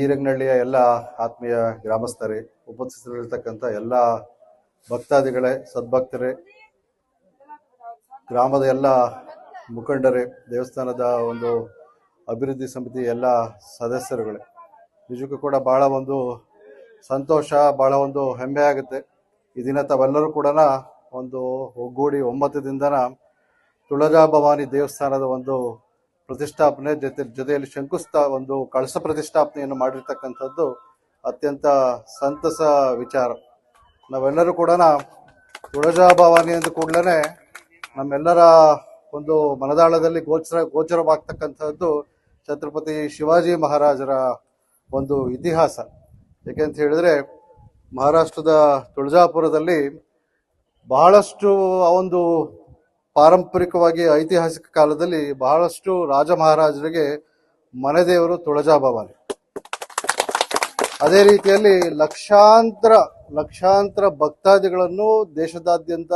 ಈರಂಗನಹಳ್ಳಿಯ ಎಲ್ಲ ಆತ್ಮೀಯ ಗ್ರಾಮಸ್ಥರೇ, ಉಪಸ್ಥಿತರಿರ್ತಕ್ಕಂಥ ಎಲ್ಲ ಭಕ್ತಾದಿಗಳೇ, ಸದ್ಭಕ್ತರೇ, ಗ್ರಾಮದ ಎಲ್ಲ ಮುಖಂಡರೇ, ದೇವಸ್ಥಾನದ ಒಂದು ಅಭಿವೃದ್ಧಿ ಸಮಿತಿ ಎಲ್ಲ ಸದಸ್ಯರುಗಳೇ, ನಿಜಕ್ಕೂ ಕೂಡ ಭಾಳ ಒಂದು ಸಂತೋಷ ಭಾಳ ಒಂದು ಹೆಮ್ಮೆ ಆಗುತ್ತೆ. ಈ ದಿನ ತಾವೆಲ್ಲರೂ ಕೂಡ ಒಂದು ಒಗ್ಗೂಡಿ ದಿನದ ತುಳಜಾ ಭವಾನಿ ದೇವಸ್ಥಾನದ ಒಂದು ಪ್ರತಿಷ್ಠಾಪನೆ ಜೊತೆ, ಜೊತೆಯಲ್ಲಿ ಶಂಕುಸ್ಥಾ ಒಂದು ಕಳಸ ಪ್ರತಿಷ್ಠಾಪನೆಯನ್ನು ಮಾಡಿರ್ತಕ್ಕಂಥದ್ದು ಅತ್ಯಂತ ಸಂತಸ ವಿಚಾರ. ನಾವೆಲ್ಲರೂ ಕೂಡ ತುಳಜಾ ಭವಾನಿ ಎಂದು ಕೂಡಲೇ ನಮ್ಮೆಲ್ಲರ ಒಂದು ಮನದಾಳದಲ್ಲಿ ಗೋಚರ, ಗೋಚರವಾಗ್ತಕ್ಕಂಥದ್ದು ಛತ್ರಪತಿ ಶಿವಾಜಿ ಮಹಾರಾಜರ ಒಂದು ಇತಿಹಾಸ. ಏಕೆಂತ ಹೇಳಿದ್ರೆ ಮಹಾರಾಷ್ಟ್ರದ ತುಳಜಾಪುರದಲ್ಲಿ ಬಹಳಷ್ಟು ಆ ಒಂದು ಪಾರಂಪರಿಕವಾಗಿ ಐತಿಹಾಸಿಕ ಕಾಲದಲ್ಲಿ ಬಹಳಷ್ಟು ರಾಜ ಮಹಾರಾಜರಿಗೆ ಮನೆದೇವರು ತುಳಜಾ ಭವಾನಿ ಅದೇ ರೀತಿಯಲ್ಲಿ ಲಕ್ಷಾಂತರ ಲಕ್ಷಾಂತರ ಭಕ್ತಾದಿಗಳನ್ನು ದೇಶದಾದ್ಯಂತ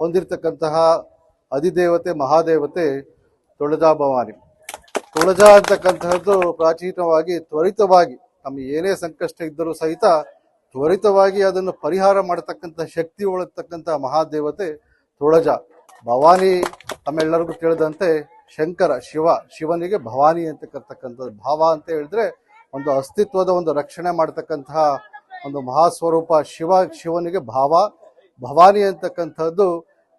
ಹೊಂದಿರತಕ್ಕಂತಹ ಅಧಿದೇವತೆ, ಮಹಾದೇವತೆ ತುಳಜಾ ಭವಾನಿ ತುಳಜಾ ಅಂತಕ್ಕಂತಹದ್ದು ಪ್ರಾಚೀನವಾಗಿ ತ್ವರಿತವಾಗಿ, ನಮ್ಮ ಏನೇ ಸಂಕಷ್ಟ ಇದ್ದರೂ ಸಹಿತ ತ್ವರಿತವಾಗಿ ಅದನ್ನು ಪರಿಹಾರ ಮಾಡತಕ್ಕಂಥ ಶಕ್ತಿ ಒಳತಕ್ಕಂಥ ಮಹಾದೇವತೆ ತುಳಜ. ಭವಾನಿ ತಮ್ಮೆಲ್ಲರಿಗೂ ತಿಳಿದಂತೆ ಶಂಕರ, ಶಿವ, ಶಿವನಿಗೆ ಭವಾನಿ ಅಂತ ಕರ್ತಕ್ಕಂಥದ್ದು, ಭಾವ ಅಂತ ಹೇಳಿದ್ರೆ ಒಂದು ಅಸ್ತಿತ್ವದ ಒಂದು ರಕ್ಷಣೆ ಮಾಡತಕ್ಕಂತಹ ಒಂದು ಮಹಾಸ್ವರೂಪ ಶಿವ, ಶಿವನಿಗೆ ಭಾವ, ಭವಾನಿ ಅಂತಕ್ಕಂಥದ್ದು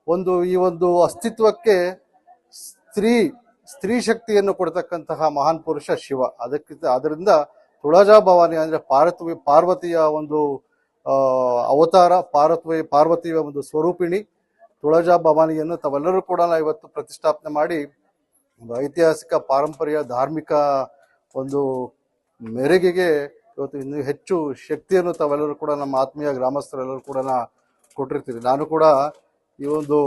ಒಂದು ಈ ಒಂದು ಅಸ್ತಿತ್ವಕ್ಕೆ ಸ್ತ್ರೀ ಸ್ತ್ರೀ ಶಕ್ತಿಯನ್ನು ಕೊಡ್ತಕ್ಕಂತಹ ಮಹಾನ್ ಪುರುಷ ಶಿವ. ಅದಕ್ಕಿಂತ ಅದರಿಂದ ತುಳಜಾ ಭವಾನಿ ಅಂದ್ರೆ ಪಾರ್ವತಿ, ಪಾರ್ವತಿಯ ಒಂದು ಅವತಾರ ಪಾರ್ವತಿ ಪಾರ್ವತಿಯ ಒಂದು ಸ್ವರೂಪಿಣಿ. ತುಳಜಾ ಭವಾನಿಯನ್ನು ತಾವೆಲ್ಲರೂ ಕೂಡ ಇವತ್ತು ಪ್ರತಿಷ್ಠಾಪನೆ ಮಾಡಿ ಒಂದು ಐತಿಹಾಸಿಕ ಪಾರಂಪರ್ಯ, ಧಾರ್ಮಿಕ ಒಂದು ಮೆರುಗಿಗೆ ಇವತ್ತು ಇನ್ನೂ ಹೆಚ್ಚು ಶಕ್ತಿಯನ್ನು ತಾವೆಲ್ಲರೂ ಕೂಡ ನಮ್ಮ ಆತ್ಮೀಯ ಗ್ರಾಮಸ್ಥರೆಲ್ಲರೂ ಕೂಡ ಕೊಟ್ಟಿರ್ತೀವಿ. ನಾನು ಕೂಡ ಈ ಒಂದು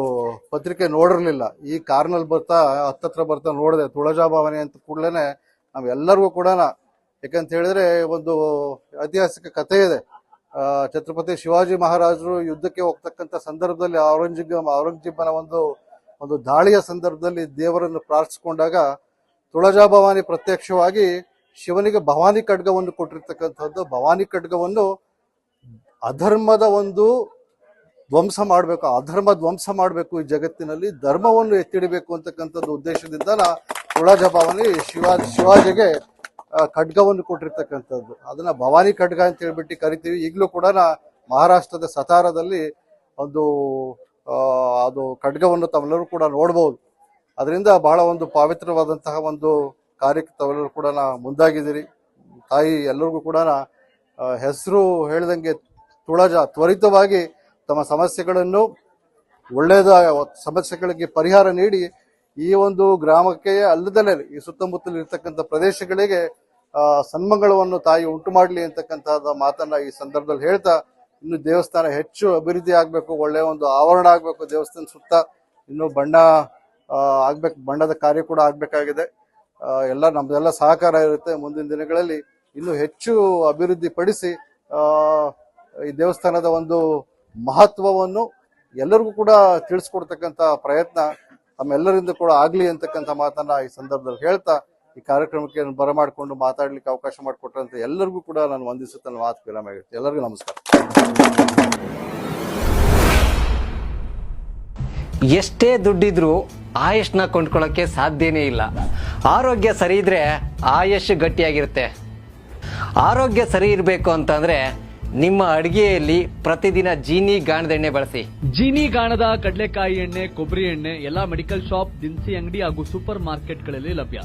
ಪತ್ರಿಕೆ ನೋಡಿರಲಿಲ್ಲ. ಈ ಕಾರ್ನಲ್ಲಿ ಬರ್ತಾ, ಹತ್ತತ್ರ ಬರ್ತಾ ನೋಡಿದೆ. ತುಳಜಾ ಭವಾನಿ ಅಂತ ಕೂಡಲೇ ನಾವೆಲ್ಲರಿಗೂ ಕೂಡ ಯಾಕಂತ ಹೇಳಿದ್ರೆ ಒಂದು ಐತಿಹಾಸಿಕ ಕಥೆ ಇದೆ. ಛತ್ರಪತಿ ಶಿವಾಜಿ ಮಹಾರಾಜರು ಯುದ್ಧಕ್ಕೆ ಹೋಗ್ತಕ್ಕಂಥ ಸಂದರ್ಭದಲ್ಲಿ ಔರಂಗಜೇಬ ಔರಂಗಜೇಬನ ಒಂದು ಒಂದು ದಾಳಿಯ ಸಂದರ್ಭದಲ್ಲಿ ದೇವರನ್ನು ಪ್ರಾರ್ಥಿಸಿಕೊಂಡಾಗ ತುಳಜಾ ಭವಾನಿ ಪ್ರತ್ಯಕ್ಷವಾಗಿ ಶಿವನಿಗೆ ಭವಾನಿ ಖಡ್ಗವನ್ನು ಕೊಟ್ಟಿರ್ತಕ್ಕಂಥದ್ದು. ಭವಾನಿ ಖಡ್ಗವನ್ನು ಅಧರ್ಮದ ಒಂದು ಧ್ವಂಸ ಮಾಡಬೇಕು, ಅಧರ್ಮ ಧ್ವಂಸ ಮಾಡಬೇಕು ಈ ಜಗತ್ತಿನಲ್ಲಿ. ಧರ್ಮವನ್ನು ಎತ್ತಿಡಬೇಕು ಅಂತಕ್ಕಂಥದ್ದು ಉದ್ದೇಶದಿಂದ ತುಳಜಾ ಭವಾನಿ ಶಿವಾಜಿ ಶಿವಾಜಿಗೆ ಖಡ್ಗವನ್ನು ಕೊಟ್ಟಿರ್ತಕ್ಕಂಥದ್ದು. ಅದನ್ನ ಭವಾನಿ ಖಡ್ಗ ಅಂತ ಹೇಳ್ಬಿಟ್ಟು ಕರಿತೀವಿ. ಈಗಲೂ ಕೂಡ ಮಹಾರಾಷ್ಟ್ರದ ಸತಾರದಲ್ಲಿ ಒಂದು ಅದು ಖಡ್ಗವನ್ನು ತಾವೆಲ್ಲರೂ ಕೂಡ ನೋಡ್ಬೋದು. ಅದರಿಂದ ಬಹಳ ಒಂದು ಪಾವಿತ್ರವಾದಂತಹ ಒಂದು ಕಾರ್ಯಕ್ಕೆ ತಾವೆಲ್ಲರೂ ಕೂಡ ಮುಂದಾಗಿದ್ದೀರಿ. ತಾಯಿ ಎಲ್ಲರಿಗೂ ಕೂಡ ಹೆಸರು ಹೇಳ್ದಂಗೆ ತುಳಜ ತ್ವರಿತವಾಗಿ ತಮ್ಮ ಸಮಸ್ಯೆಗಳನ್ನು ಒಳ್ಳೆಯದ ಸಮಸ್ಯೆಗಳಿಗೆ ಪರಿಹಾರ ನೀಡಿ ಈ ಒಂದು ಗ್ರಾಮಕ್ಕೆ ಅಲ್ಲದಲ್ಲೇ ಈ ಸುತ್ತಮುತ್ತಲಿರ್ತಕ್ಕಂಥ ಪ್ರದೇಶಗಳಿಗೆ ಸನ್ಮಂಗಳವನ್ನು ತಾಯಿ ಉಂಟು ಮಾಡಲಿ ಅಂತಕ್ಕಂತಹ ಮಾತನ್ನ ಈ ಸಂದರ್ಭದಲ್ಲಿ ಹೇಳ್ತಾ, ಇನ್ನು ದೇವಸ್ಥಾನ ಹೆಚ್ಚು ಅಭಿವೃದ್ಧಿ ಆಗಬೇಕು ಒಳ್ಳೆಯ ಒಂದು ಆವರಣ ಆಗಬೇಕು ದೇವಸ್ಥಾನ ಸುತ್ತ, ಇನ್ನು ಬಣ್ಣ ಆಗ್ಬೇಕು, ಬಣ್ಣದ ಕಾರ್ಯ ಕೂಡ ಆಗಬೇಕಾಗಿದೆ. ಎಲ್ಲ ನಮ್ದೆಲ್ಲ ಸಹಕಾರ ಇರುತ್ತೆ ಮುಂದಿನ ದಿನಗಳಲ್ಲಿ. ಇನ್ನು ಹೆಚ್ಚು ಅಭಿವೃದ್ಧಿ ಪಡಿಸಿ ಈ ದೇವಸ್ಥಾನದ ಒಂದು ಮಹತ್ವವನ್ನು ಎಲ್ಲರಿಗೂ ಕೂಡ ತಿಳಿಸ್ಕೊಡ್ತಕ್ಕಂಥ ಪ್ರಯತ್ನ, ತಮ್ಮೆಲ್ಲರಿಂದ ಕೂಡ ಆಗ್ಲಿ ಅಂತಕ್ಕಂಥ ಮಾತನ್ನ ಈ ಸಂದರ್ಭದಲ್ಲಿ ಹೇಳ್ತಾ ಈ ಕಾರ್ಯಕ್ರಮಕ್ಕೆ ಬರಮಾಡಿಕೊಂಡು ಮಾತಾಡ್ಲಿಕ್ಕೆ ಅವಕಾಶ ಮಾಡಿಕೊಟ್ಟಂತ ಎಲ್ಲರಿಗೂ ಕೂಡ ನಾನು ವಂದಿಸುತ್ತ ನನ್ನ ಮಾತು ವಿರಾಮ ಆಗಿರುತ್ತೆ ಎಲ್ಲರಿಗೂ ನಮಸ್ಕಾರ. ಎಷ್ಟೇ ದುಡ್ಡಿದ್ರೂ ಆಯುಷ್ನ ಕೊಂಡ್ಕೊಳ್ಳೋಕ್ಕೆ ಸಾಧ್ಯನೇ ಇಲ್ಲ. ಆರೋಗ್ಯ ಸರಿ ಇದ್ರೆ ಆಯುಷ್ ಗಟ್ಟಿಯಾಗಿರುತ್ತೆ. ಆರೋಗ್ಯ ಸರಿ ಇರಬೇಕು ಅಂತಂದ್ರೆ ನಿಮ್ಮ ಅಡಿಗೆಯಲ್ಲಿ ಪ್ರತಿದಿನ ಜೀನಿ ಗಾಣದ ಎಣ್ಣೆ ಬಳಸಿ. ಜೀನಿ ಗಾಣದ ಕಡಲೆಕಾಯಿ ಎಣ್ಣೆ ಕೊಬ್ಬರಿ ಎಣ್ಣೆ ಎಲ್ಲಾ ಮೆಡಿಕಲ್ ಶಾಪ್ ದಿನಸಿ ಅಂಗಡಿ ಹಾಗೂ ಸೂಪರ್ ಮಾರ್ಕೆಟ್ಗಳಲ್ಲಿ ಲಭ್ಯ.